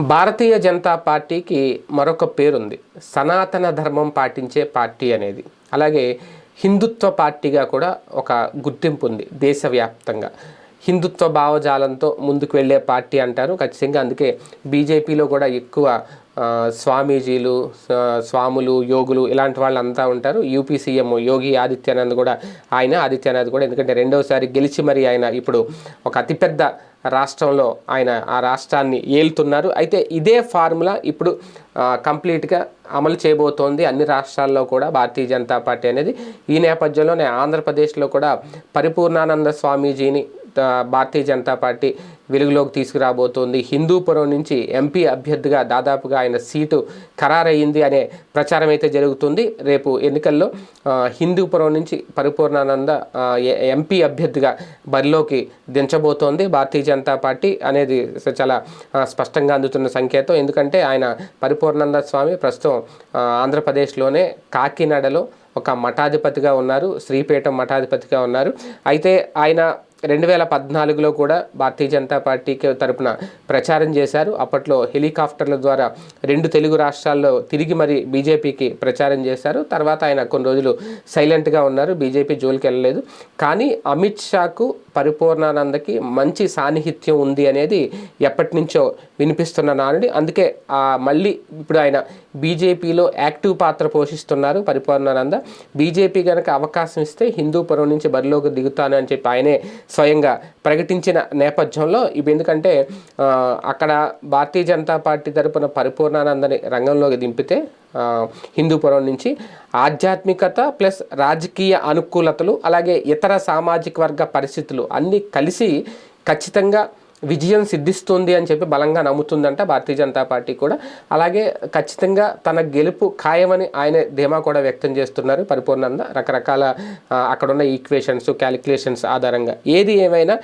భారతీయ జనతా పార్టీకి మరొక పేరుంది. సనాతన ధర్మం పాటించే పార్టీ అనేది. అలాగే హిందుత్వ పార్టీగా కూడా ఒక గుర్తింపు ఉంది దేశవ్యాప్తంగా. హిందుత్వ భావజాలంతో ముందుకు వెళ్ళే పార్టీ అంటారు ఖచ్చితంగా. అందుకే బీజేపీలో కూడా ఎక్కువ స్వామీజీలు స్వాములు యోగులు ఇలాంటి వాళ్ళంతా ఉంటారు. యూపీ సీఎం యోగి ఆదిత్యనాథ్ కూడా ఆయన ఆదిత్యనాథ్ కూడా. ఎందుకంటే రెండవసారి గెలిచి మరి ఆయన ఇప్పుడు ఒక అతిపెద్ద రాష్ట్రంలో ఆయన ఆ రాష్ట్రాన్ని ఏలుతున్నారు. అయితే ఇదే ఫార్ములా ఇప్పుడు కంప్లీట్గా అమలు చేయబోతోంది అన్ని రాష్ట్రాల్లో కూడా భారతీయ జనతా పార్టీ అనేది. ఈ నేపథ్యంలోనే ఆంధ్రప్రదేశ్లో కూడా పరిపూర్ణానంద స్వామీజీని భారతీయ జనతా పార్టీ వెలుగులోకి తీసుకురాబోతోంది. హిందూపురం నుంచి ఎంపీ అభ్యర్థిగా దాదాపుగా ఆయన సీటు ఖరారయ్యింది అనే ప్రచారం అయితే జరుగుతుంది. రేపు ఎన్నికల్లో హిందూపురం నుంచి పరిపూర్ణానంద ఎంపీ అభ్యర్థిగా బరిలోకి దించబోతోంది. భారతీయ జనతా పార్టీ అనేది చాలా స్పష్టంగా అందుతున్న సంకేతం. ఎందుకంటే ఆయన పరిపూర్ణానంద స్వామి ప్రస్తుతం ఆంధ్రప్రదేశ్లోనే కాకినాడలో ఒక మఠాధిపతిగా ఉన్నారు. శ్రీపీఠం మఠాధిపతిగా ఉన్నారు. అయితే ఆయన రెండు వేల పద్నాలుగులో కూడా భారతీయ జనతా పార్టీకి తరపున ప్రచారం చేశారు. అప్పట్లో హెలికాప్టర్ల ద్వారా రెండు తెలుగు రాష్ట్రాల్లో తిరిగి మరి బీజేపీకి ప్రచారం చేశారు. తర్వాత ఆయన కొన్ని రోజులు సైలెంట్గా ఉన్నారు. బీజేపీ జోలికి వెళ్ళలేదు. కానీ అమిత్ షాకు పరిపూర్ణానందకి మంచి సాన్నిహిత్యం ఉంది అనేది ఎప్పటి నుంచో వినిపిస్తున్న నానుడి. అందుకే మళ్ళీ ఇప్పుడు ఆయన బీజేపీలో యాక్టివ్ పాత్ర పోషిస్తున్నారు పరిపూర్ణానంద. బీజేపీ కనుక అవకాశం ఇస్తే హిందూపురం నుంచి బరిలోకి దిగుతాను అని చెప్పి ఆయనే స్వయంగా ప్రకటించిన నేపథ్యంలో ఇవి ఎందుకంటే అక్కడ భారతీయ జనతా పార్టీ తరపున పరిపూర్ణానందని రంగంలోకి దింపితే హిందూపురం నుంచి ఆధ్యాత్మికత ప్లస్ రాజకీయ అనుకూలతలు అలాగే ఇతర సామాజిక వర్గ పరిస్థితులు అన్నీ కలిసి ఖచ్చితంగా విజయం సిద్ధిస్తుంది అని చెప్పి బలంగా నమ్ముతుందంట భారతీయ జనతా పార్టీ కూడా. అలాగే ఖచ్చితంగా తన గెలుపు ఖాయమని ఆయన ధీమా కూడా వ్యక్తం చేస్తున్నారు. పరిపూర్ణంద రకరకాల అక్కడున్న ఈక్వేషన్స్ క్యాలిక్యులేషన్స్ ఆధారంగా. ఏది ఏమైనా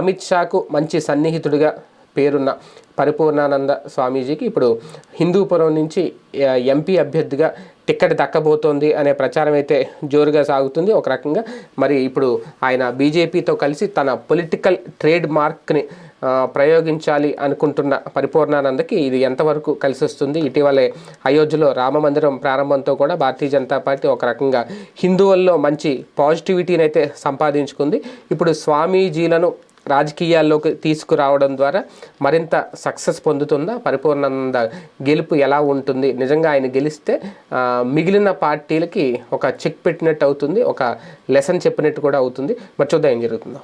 అమిత్ షాకు మంచి సన్నిహితుడిగా పేరున్న పరిపూర్ణానంద స్వామీజీకి ఇప్పుడు హిందూపురం నుంచి ఎంపీ అభ్యర్థిగా టిక్కెట్ దక్కబోతోంది అనే ప్రచారం అయితే జోరుగా సాగుతుంది. ఒక రకంగా మరి ఇప్పుడు ఆయన బీజేపీతో కలిసి తన పొలిటికల్ ట్రేడ్ మార్క్ని ప్రయోగించాలి అనుకుంటున్న పరిపూర్ణానందకి ఇది ఎంతవరకు కలిసి వస్తుంది ఇటీవలే అయోధ్యలో రామ మందిరం ప్రారంభంతో కూడా భారతీయ జనతా పార్టీ ఒక రకంగా హిందువుల్లో మంచి పాజిటివిటీని అయితే సంపాదించుకుంది. ఇప్పుడు స్వామీజీలను రాజకీయాల్లోకి తీసుకురావడం ద్వారా మరింత సక్సెస్ పొందుతుందా? పరిపూర్ణానంద గెలుపు ఎలా ఉంటుంది? నిజంగా ఆయన గెలిస్తే మిగిలిన పార్టీలకి ఒక చెక్ పెట్టినట్టు అవుతుంది ఒక లెసన్ చెప్పినట్టు కూడా అవుతుంది. మరి చూద్దాం ఏం జరుగుతుందో.